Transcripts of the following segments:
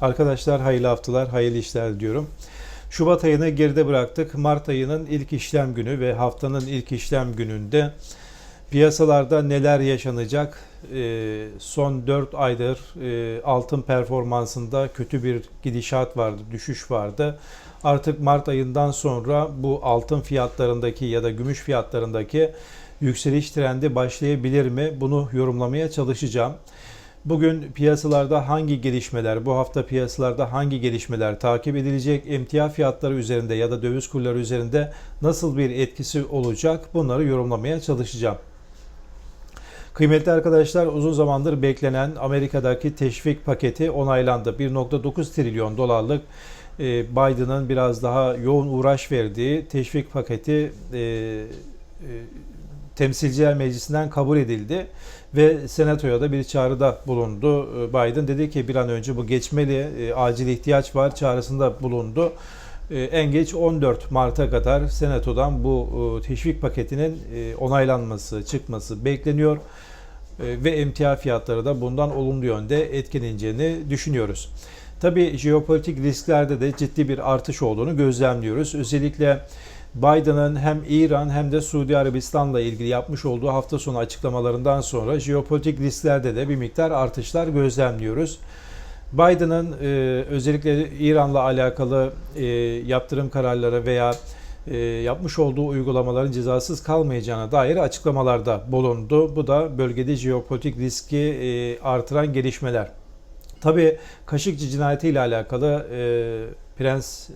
Arkadaşlar hayırlı haftalar, hayırlı işler diyorum. Şubat ayını geride bıraktık. Mart ayının ilk işlem günü ve haftanın ilk işlem gününde piyasalarda neler yaşanacak? Ee, son 4 aydır e, altın performansında kötü bir gidişat vardı, düşüş vardı. Artık Mart ayından sonra bu altın fiyatlarındaki ya da gümüş fiyatlarındaki yükseliş trendi başlayabilir mi? Bunu yorumlamaya çalışacağım. Bugün piyasalarda hangi gelişmeler, bu hafta piyasalarda hangi gelişmeler takip edilecek, emtia fiyatları üzerinde ya da döviz kurları üzerinde nasıl bir etkisi olacak bunları yorumlamaya çalışacağım. Kıymetli arkadaşlar uzun zamandır beklenen Amerika'daki teşvik paketi onaylandı. 1.9 trilyon dolarlık e, Biden'ın biraz daha yoğun uğraş verdiği teşvik paketi e, e, Temsilciler Meclisi'nden kabul edildi ve Senato'ya da bir çağrıda bulundu. E, Biden dedi ki bir an önce bu geçmeli, e, acil ihtiyaç var çağrısında bulundu. E, En geç 14 Mart'a kadar Senato'dan bu teşvik paketinin onaylanması, çıkması bekleniyor. Ve emtia fiyatları da bundan olumlu yönde etkileneceğini düşünüyoruz. Tabii jeopolitik risklerde de ciddi bir artış olduğunu gözlemliyoruz. Özellikle Biden'ın hem İran hem de Suudi Arabistan'la ilgili yapmış olduğu hafta sonu açıklamalarından sonra jeopolitik risklerde de bir miktar artışlar gözlemliyoruz. Biden'ın e, özellikle İran'la alakalı e, yaptırım kararları veya e, yapmış olduğu uygulamaların cezasız kalmayacağına dair açıklamalarda bulundu. Bu da bölgede jeopolitik riski e, artıran gelişmeler. Tabii Kaşıkçı cinayeti ile alakalı e, Prens e,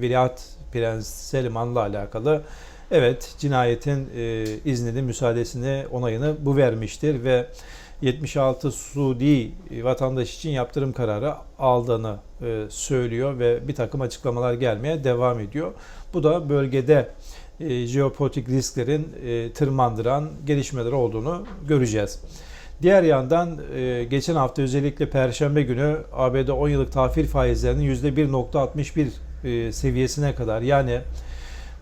Veliaht Prens Selman'la alakalı evet cinayetin e, iznini, müsaadesini, onayını bu vermiştir ve 76 Suudi vatandaş için yaptırım kararı aldığını e, söylüyor ve bir takım açıklamalar gelmeye devam ediyor. Bu da bölgede e, jeopolitik risklerin e, tırmandıran gelişmeler olduğunu göreceğiz. Diğer yandan e, geçen hafta özellikle Perşembe günü ABD 10 yıllık tahvil faizlerinin %1.61 e, seviyesine kadar yani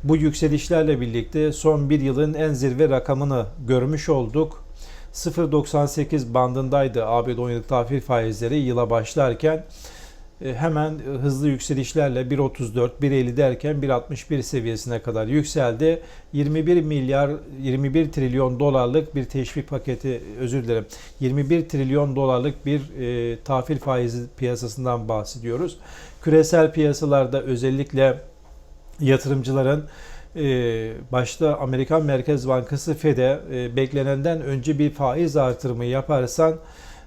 bu yükselişlerle birlikte son bir yılın en zirve rakamını görmüş olduk. 0.98 bandındaydı ABD 10 yıllık tahvil faizleri yıla başlarken hemen hızlı yükselişlerle 1.34, 1.50 derken 1.61 seviyesine kadar yükseldi. 21 milyar 21 trilyon dolarlık bir teşvik paketi özür dilerim. 21 trilyon dolarlık bir e, tahvil faizi piyasasından bahsediyoruz. Küresel piyasalarda özellikle yatırımcıların e, başta Amerikan Merkez Bankası Fed'e e, beklenenden önce bir faiz artırımı yaparsan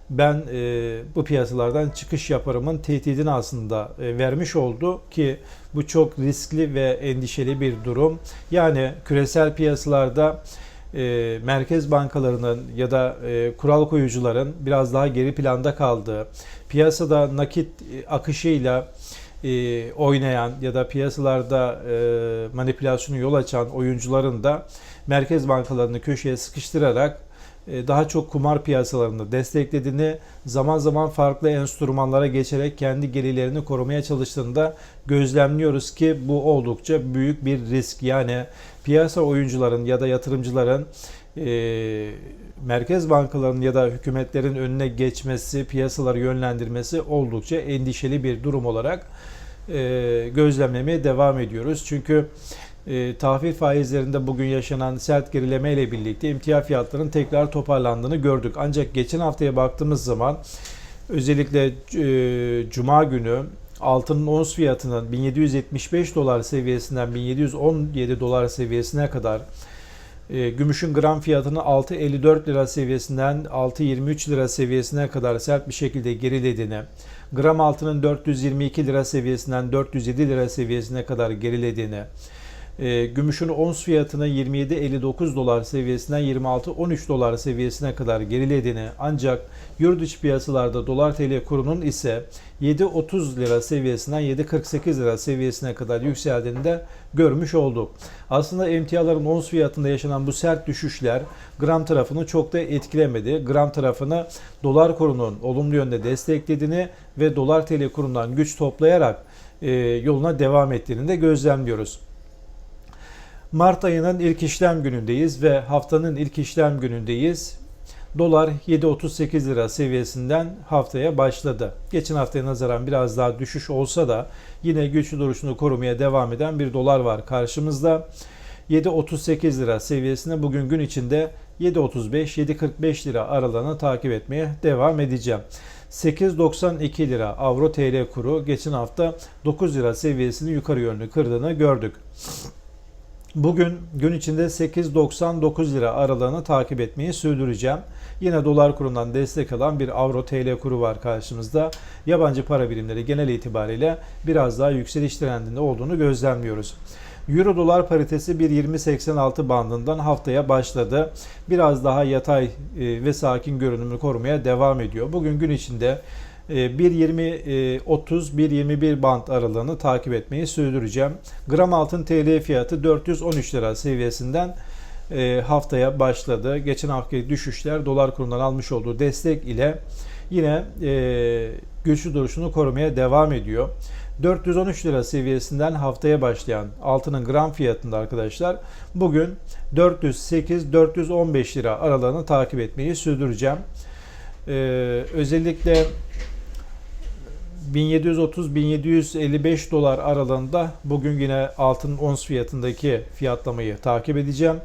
ben e, bu piyasalardan çıkış yaparımın tehdidini aslında e, vermiş oldu ki bu çok riskli ve endişeli bir durum. Yani küresel piyasalarda e, merkez bankalarının ya da e, kural koyucuların biraz daha geri planda kaldığı, piyasada nakit e, akışıyla e, oynayan ya da piyasalarda e, manipülasyonu yol açan oyuncuların da merkez bankalarını köşeye sıkıştırarak daha çok kumar piyasalarını desteklediğini, zaman zaman farklı enstrümanlara geçerek kendi gelirlerini korumaya çalıştığını da gözlemliyoruz ki bu oldukça büyük bir risk. Yani piyasa oyuncuların ya da yatırımcıların e, merkez bankalarının ya da hükümetlerin önüne geçmesi, piyasaları yönlendirmesi oldukça endişeli bir durum olarak e, gözlemlemeye devam ediyoruz. Çünkü e, tahvil faizlerinde bugün yaşanan sert gerileme ile birlikte emtia fiyatlarının tekrar toparlandığını gördük. Ancak geçen haftaya baktığımız zaman özellikle e, Cuma günü altının ons fiyatının 1775 dolar seviyesinden 1717 dolar seviyesine kadar e, gümüşün gram fiyatını 6.54 lira seviyesinden 6.23 lira seviyesine kadar sert bir şekilde gerilediğini, gram altının 422 lira seviyesinden 407 lira seviyesine kadar gerilediğini, E, gümüşün ons fiyatını 27.59 dolar seviyesinden 26.13 dolar seviyesine kadar gerilediğini ancak yurt içi piyasalarda dolar TL kurunun ise 7.30 lira seviyesinden 7.48 lira seviyesine kadar yükseldiğini de görmüş olduk. Aslında emtiaların ons fiyatında yaşanan bu sert düşüşler gram tarafını çok da etkilemedi. Gram tarafını dolar kurunun olumlu yönde desteklediğini ve dolar TL kurundan güç toplayarak e, yoluna devam ettiğini de gözlemliyoruz. Mart ayının ilk işlem günündeyiz ve haftanın ilk işlem günündeyiz. Dolar 7.38 lira seviyesinden haftaya başladı. Geçen haftaya nazaran biraz daha düşüş olsa da yine güçlü duruşunu korumaya devam eden bir dolar var karşımızda. 7.38 lira seviyesinde bugün gün içinde 7.35-7.45 lira aralığını takip etmeye devam edeceğim. 8.92 lira Avro TL kuru geçen hafta 9 lira seviyesini yukarı yönlü kırdığını gördük. Bugün gün içinde 8.99 lira aralığını takip etmeyi sürdüreceğim. Yine dolar kurundan destek alan bir avro TL kuru var karşımızda. Yabancı para birimleri genel itibariyle biraz daha yükseliş trendinde olduğunu gözlemliyoruz. Euro dolar paritesi 1.2086 bandından haftaya başladı. Biraz daha yatay e, ve sakin görünümü korumaya devam ediyor. Bugün gün içinde 1.20-30-1.21 band aralığını takip etmeyi sürdüreceğim. Gram altın TL fiyatı 413 lira seviyesinden e, haftaya başladı. Geçen haftaki düşüşler dolar kurundan almış olduğu destek ile yine e, güçlü duruşunu korumaya devam ediyor. 413 lira seviyesinden haftaya başlayan altının gram fiyatında arkadaşlar bugün 408-415 lira aralığını takip etmeyi sürdüreceğim. Ee, özellikle 1730-1755 dolar aralığında bugün yine altın ons fiyatındaki fiyatlamayı takip edeceğim.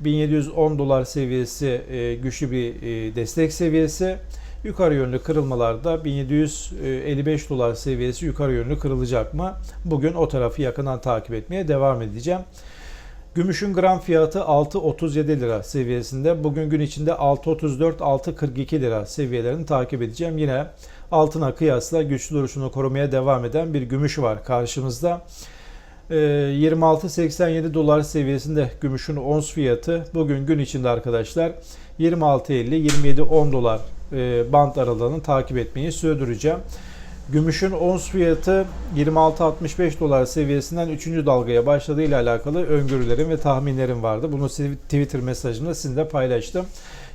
1710 dolar seviyesi e, güçlü bir e, destek seviyesi. Yukarı yönlü kırılmalarda 1755 dolar seviyesi yukarı yönlü kırılacak mı? Bugün o tarafı yakından takip etmeye devam edeceğim. Gümüşün gram fiyatı 6.37 lira seviyesinde. Bugün gün içinde 6.34-6.42 lira seviyelerini takip edeceğim. Yine altına kıyasla güçlü duruşunu korumaya devam eden bir gümüş var karşımızda. 26.87 dolar seviyesinde gümüşün ons fiyatı bugün gün içinde arkadaşlar 26.50-27.10 dolar e, band aralığını takip etmeyi sürdüreceğim. Gümüşün ons fiyatı 26.65 dolar seviyesinden 3. dalgaya başladığı ile alakalı öngörülerim ve tahminlerim vardı. Bunu Twitter mesajımda sizinle paylaştım.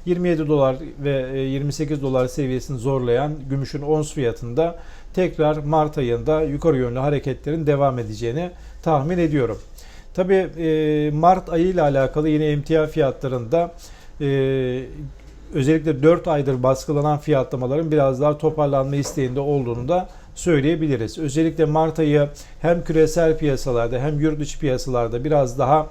27 dolar ve 28 e, dolar seviyesini zorlayan gümüşün ons fiyatında tekrar Mart ayında yukarı yönlü hareketlerin devam edeceğini tahmin ediyorum. Tabi e, Mart ayı ile alakalı yine emtia fiyatlarında e, özellikle 4 aydır baskılanan fiyatlamaların biraz daha toparlanma isteğinde olduğunu da söyleyebiliriz. Özellikle Mart ayı hem küresel piyasalarda hem yurt dışı piyasalarda biraz daha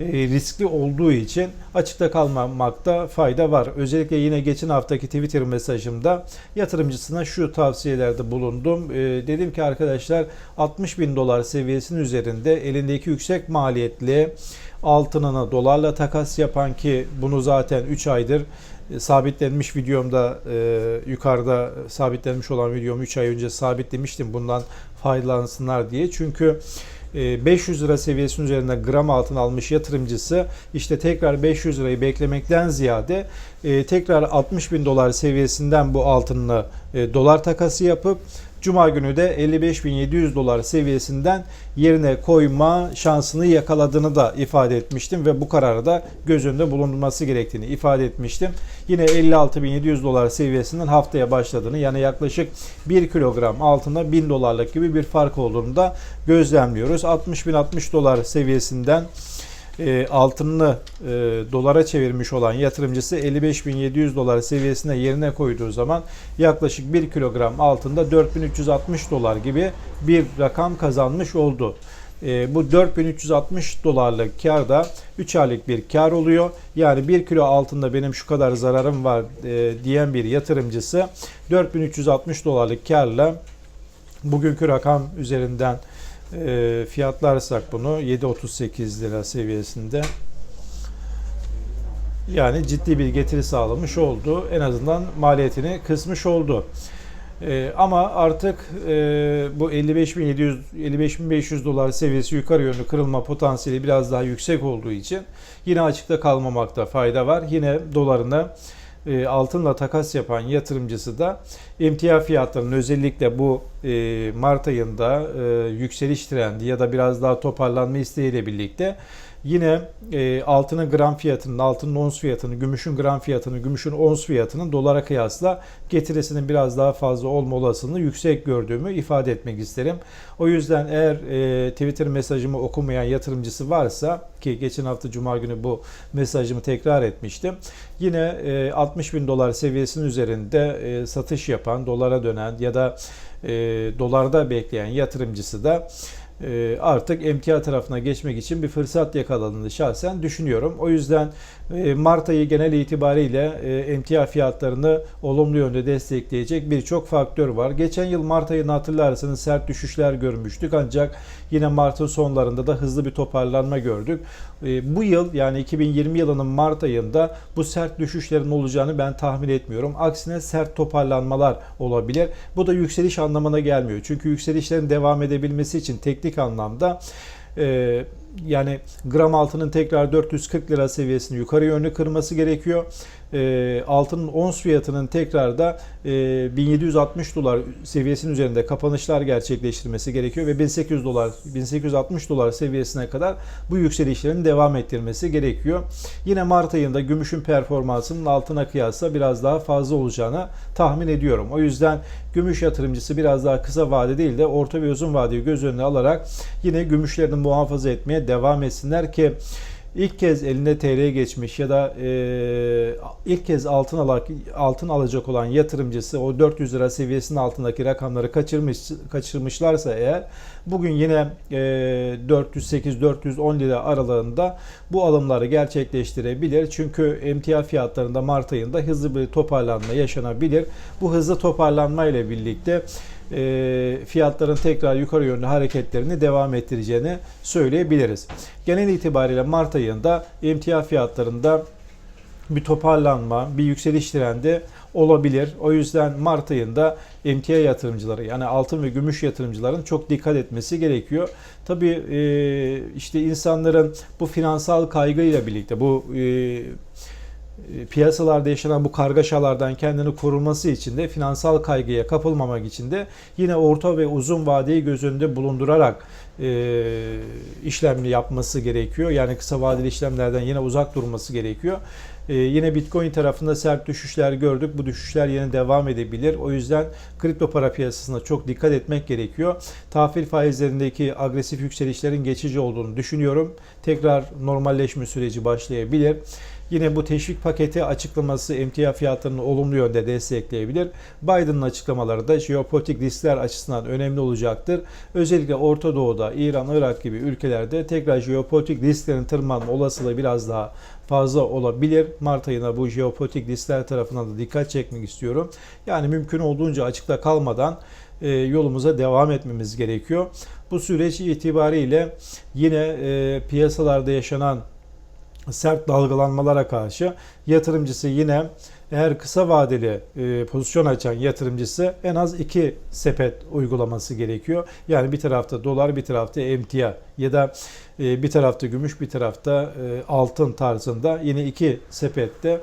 e, riskli olduğu için açıkta kalmamakta fayda var. Özellikle yine geçen haftaki Twitter mesajımda yatırımcısına şu tavsiyelerde bulundum. E, dedim ki arkadaşlar 60 bin dolar seviyesinin üzerinde elindeki yüksek maliyetli altınını dolarla takas yapan ki bunu zaten 3 aydır sabitlenmiş videomda e, yukarıda sabitlenmiş olan videomu 3 ay önce sabitlemiştim bundan faydalansınlar diye. Çünkü 500 e, lira seviyesinin üzerinde gram altın almış yatırımcısı işte tekrar 500 lirayı beklemekten ziyade e, tekrar 60 bin dolar seviyesinden bu altınını dolar takası yapıp Cuma günü de 55.700 dolar seviyesinden yerine koyma şansını yakaladığını da ifade etmiştim ve bu kararı da göz önünde bulundurması gerektiğini ifade etmiştim. Yine 56.700 dolar seviyesinden haftaya başladığını yani yaklaşık 1 kilogram altında 1000 dolarlık gibi bir fark olduğunu da gözlemliyoruz. 60.060 dolar seviyesinden e, altınını e, dolara çevirmiş olan yatırımcısı 55.700 dolar seviyesine yerine koyduğu zaman yaklaşık 1 kilogram altında 4360 dolar gibi bir rakam kazanmış oldu. E, bu 4360 dolarlık kar da 3 aylık bir kar oluyor. Yani 1 kilo altında benim şu kadar zararım var e, diyen bir yatırımcısı 4360 dolarlık karla bugünkü rakam üzerinden e, fiyatlarsak bunu 7.38 lira seviyesinde yani ciddi bir getiri sağlamış oldu. En azından maliyetini kısmış oldu. E, ama artık e, bu 55.700 55.500 dolar seviyesi yukarı yönlü kırılma potansiyeli biraz daha yüksek olduğu için yine açıkta kalmamakta fayda var. Yine dolarına e, altınla takas yapan yatırımcısı da emtia fiyatlarının özellikle bu e, Mart ayında e, yükseliş trendi ya da biraz daha toparlanma isteğiyle birlikte yine e, altının gram fiyatının, altının ons fiyatının, gümüşün gram fiyatının, gümüşün ons fiyatının dolara kıyasla getirisinin biraz daha fazla olma olasılığını yüksek gördüğümü ifade etmek isterim. O yüzden eğer e, Twitter mesajımı okumayan yatırımcısı varsa ki geçen hafta Cuma günü bu mesajımı tekrar etmiştim. Yine e, 60 bin dolar seviyesinin üzerinde e, satış yapan, dolara dönen ya da e, dolarda bekleyen yatırımcısı da artık emtia tarafına geçmek için bir fırsat yakaladığını şahsen düşünüyorum. O yüzden e, Mart ayı genel itibariyle e, emtia fiyatlarını olumlu yönde destekleyecek birçok faktör var. Geçen yıl Mart ayını hatırlarsanız sert düşüşler görmüştük ancak yine Mart'ın sonlarında da hızlı bir toparlanma gördük. E, Bu yıl yani 2020 yılının Mart ayında bu sert düşüşlerin olacağını ben tahmin etmiyorum. Aksine sert toparlanmalar olabilir. Bu da yükseliş anlamına gelmiyor. Çünkü yükselişlerin devam edebilmesi için teknik anlamda e, yani gram altının tekrar 440 lira seviyesini yukarı yönlü kırması gerekiyor. E, altının ons fiyatının tekrar da e, 1760 dolar seviyesinin üzerinde kapanışlar gerçekleştirmesi gerekiyor ve 1800 dolar 1860 dolar seviyesine kadar bu yükselişlerin devam ettirmesi gerekiyor. Yine Mart ayında gümüşün performansının altına kıyasla biraz daha fazla olacağını tahmin ediyorum. O yüzden gümüş yatırımcısı biraz daha kısa vade değil de orta ve uzun vadeyi göz önüne alarak yine gümüşlerini muhafaza etmeye devam etsinler ki ilk kez eline TL geçmiş ya da e, ilk kez altın alak, altın alacak olan yatırımcısı o 400 lira seviyesinin altındaki rakamları kaçırmış kaçırmışlarsa eğer bugün yine e, 408-410 lira aralığında bu alımları gerçekleştirebilir. Çünkü emtia fiyatlarında Mart ayında hızlı bir toparlanma yaşanabilir. Bu hızlı toparlanma ile birlikte e, fiyatların tekrar yukarı yönlü hareketlerini devam ettireceğini söyleyebiliriz. Genel itibariyle Mart ayında emtia fiyatlarında bir toparlanma, bir yükseliş trendi olabilir. O yüzden Mart ayında emtia yatırımcıları yani altın ve gümüş yatırımcıların çok dikkat etmesi gerekiyor. Tabii e, işte insanların bu finansal kaygıyla birlikte bu e, piyasalarda yaşanan bu kargaşalardan kendini korunması için de finansal kaygıya kapılmamak için de yine orta ve uzun vadeyi göz önünde bulundurarak e, işlemli yapması gerekiyor. Yani kısa vadeli işlemlerden yine uzak durması gerekiyor. E, yine Bitcoin tarafında sert düşüşler gördük. Bu düşüşler yine devam edebilir. O yüzden kripto para piyasasına çok dikkat etmek gerekiyor. Tahvil faizlerindeki agresif yükselişlerin geçici olduğunu düşünüyorum. Tekrar normalleşme süreci başlayabilir. Yine bu teşvik paketi açıklaması emtia fiyatlarını olumlu yönde destekleyebilir. Biden'ın açıklamaları da jeopolitik riskler açısından önemli olacaktır. Özellikle Orta Doğu'da, İran, Irak gibi ülkelerde tekrar jeopolitik risklerin tırmanma olasılığı biraz daha fazla olabilir. Mart ayına bu jeopolitik riskler tarafından da dikkat çekmek istiyorum. Yani mümkün olduğunca açıkta kalmadan e, yolumuza devam etmemiz gerekiyor. Bu süreç itibariyle yine e, piyasalarda yaşanan sert dalgalanmalara karşı yatırımcısı yine eğer kısa vadeli e, pozisyon açan yatırımcısı en az iki sepet uygulaması gerekiyor. Yani bir tarafta dolar, bir tarafta emtia ya da e, bir tarafta gümüş, bir tarafta e, altın tarzında yine iki sepette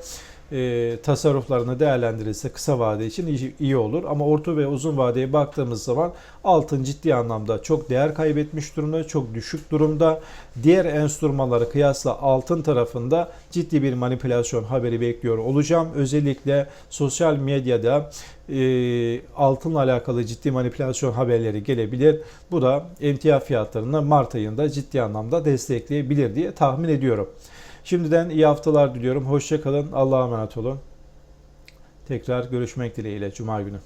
e, tasarruflarını değerlendirirse kısa vade için iyi, iyi olur. Ama orta ve uzun vadeye baktığımız zaman altın ciddi anlamda çok değer kaybetmiş durumda, çok düşük durumda. Diğer enstrümanları kıyasla altın tarafında ciddi bir manipülasyon haberi bekliyor olacağım. Özellikle sosyal medyada e, altınla alakalı ciddi manipülasyon haberleri gelebilir. Bu da emtia fiyatlarını Mart ayında ciddi anlamda destekleyebilir diye tahmin ediyorum. Şimdiden iyi haftalar diliyorum. Hoşçakalın. Allah'a emanet olun. Tekrar görüşmek dileğiyle Cuma günü.